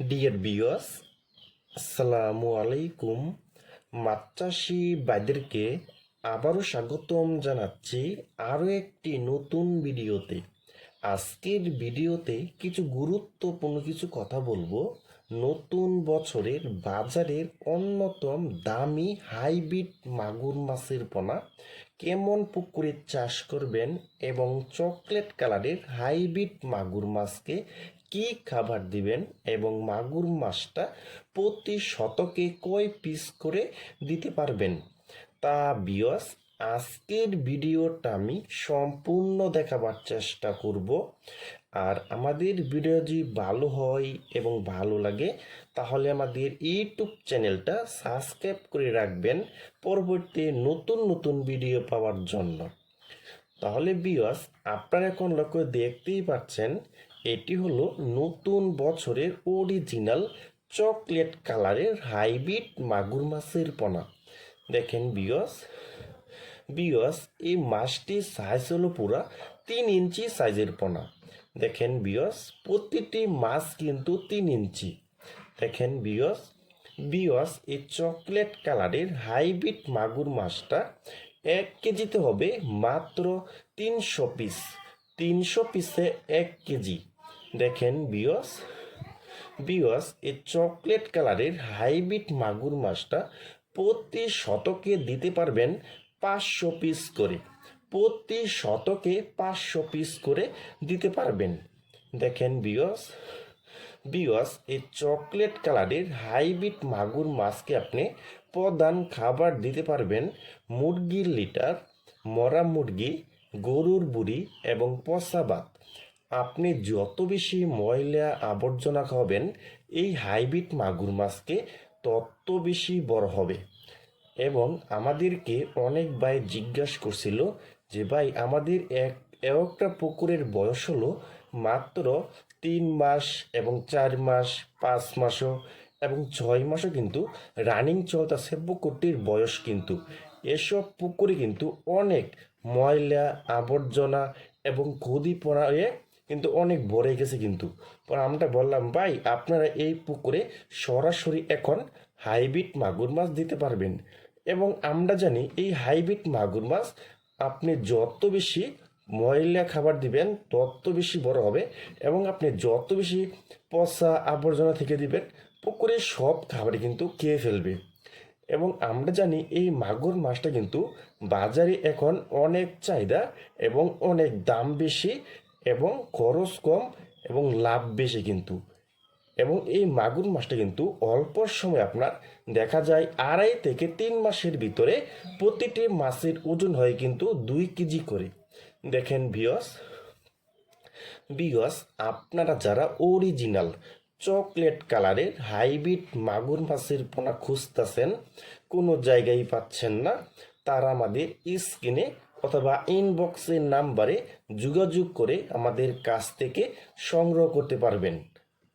Deer বিয়স আসসালামু আলাইকুম। মাত্রাসী বাইদেরকে আবারও স্বাগতম জানাচ্ছি আরও একটি নতুন ভিডিওতে। আজকের ভিডিওতে কিছু গুরুত্বপূর্ণ কিছু কথা বলব। নতুন বছরের বাজারের অন্যতম দামি হাইব্রিড মাগুর মাছের পোনা। কেমন পুকুরে চাষ করবেন এবং চকলেট কালারের হাইব্রিড মাগুর মাছকে কি খাবার দিবেন এবং মাগুর মাছটা প্রতি শতকে কয় পিস করে দিতে পারবেন? তা বিয়স আজকের ভিডিওটা আমি সম্পূর্ণ দেখাবার চেষ্টা করব। আর আমাদের ভিডিও যদি ভালো হয় এবং ভালো লাগে, তাহলে আমাদের ইউটিউব চ্যানেলটা সাবস্ক্রাইব করে রাখবেন পরবর্তী নতুন নতুন ভিডিও পাওয়ার জন্য। তাহলে বিয়স আপনারা এখন লক্ষ্য দেখতেই পাচ্ছেন এটি হলো নতুন বছরের অরিজিনাল চকলেট কালারের হাইব্রিড মাগুর মাছের পোনা। দেখেন বিয়স বিয়স এই মাছটির সাইজ হলো পুরা তিন ইঞ্চি সাইজের পোনা। দেখেন বিয়স প্রতিটি মাছ কিন্তু তিন ইঞ্চি। দেখেন বিয়স বিয়স এই চকলেট কালারের হাইব্রিড মাগুর মাছটা এক কেজিতে হবে মাত্র তিনশো পিস তিনশো পিসে এক কেজি। দেখেন বিয়স বিয়স এই চকলেট কালারের হাইব্রিড মাগুর মাছটা প্রতি শতকে দিতে পারবেন পাঁচশো পিস করে। প্রতি শতকে পাঁচশো পিস করে দিতে পারবেন। দেখেন বিয়স বিয়স এই চকলেট কালারের হাইব্রিড মাগুর মাছকে আপনি প্রধান খাবার দিতে পারবেন মুরগির লিটার, মরা মুরগি, গরুর বুড়ি এবং পচা ভাত। আপনি যত বেশি ময়লা আবর্জনা খাওয়াবেন, এই হাইব্রিড মাগুর মাছকে তত বেশি বড় হবে। এবং আমাদেরকে অনেক ভাই জিজ্ঞাসা করছিল যে, ভাই, আমাদের এক, একটা পুকুরের বয়স হলো মাত্র তিন মাস এবং চার মাস, পাঁচ মাসও এবং ছয় মাসও কিন্তু রানিং চলতেছে পুকুরটির বয়স কিন্তু। এসব পুকুরে কিন্তু অনেক ময়লা, আবর্জনা এবং ক্ষুদি পড়ায় কিন্তু অনেক ভরে গেছে কিন্তু। পর আমরা বললাম, ভাই, আপনারা এই পুকুরে সরাসরি এখন হাইব্রিড মাগুর মাছ দিতে পারবেন। এবং আমরা জানি এই হাইব্রিড মাগুর মাছ আপনি যত বেশি ময়লা খাবার দিবেন, তত বেশি বড় হবে। এবং আপনি যত বেশি পচা আবর্জনা থেকে দিবেন, পুকুরে সব খাবারই কিন্তু খেয়ে ফেলবে। এবং আমরা জানি এই মাগুর মাছটা কিন্তু বাজারে এখন অনেক চাহিদা এবং অনেক দাম বেশি এবং খরচ কম এবং লাভ বেশি কিন্তু। এবং এই মাগুর মাছটা কিন্তু অল্প সময় আপনার দেখা যায় আড়াই থেকে তিন মাসের ভিতরে প্রতিটি মাছের ওজন হয় কিন্তু দুই কেজি করে। দেখেন ভিয়স বিয়স আপনারা যারা অরিজিনাল চকলেট কালারের হাইব্রিড মাগুর মাছের পোনা খুঁজতেছেন, কোনো জায়গায় পাচ্ছেন না, তারা আমাদের স্ক্রিনে অথবা ইনবক্সের নাম্বারে যোগাযোগ করে আমাদের কাছ থেকে সংগ্রহ করতে পারবেন।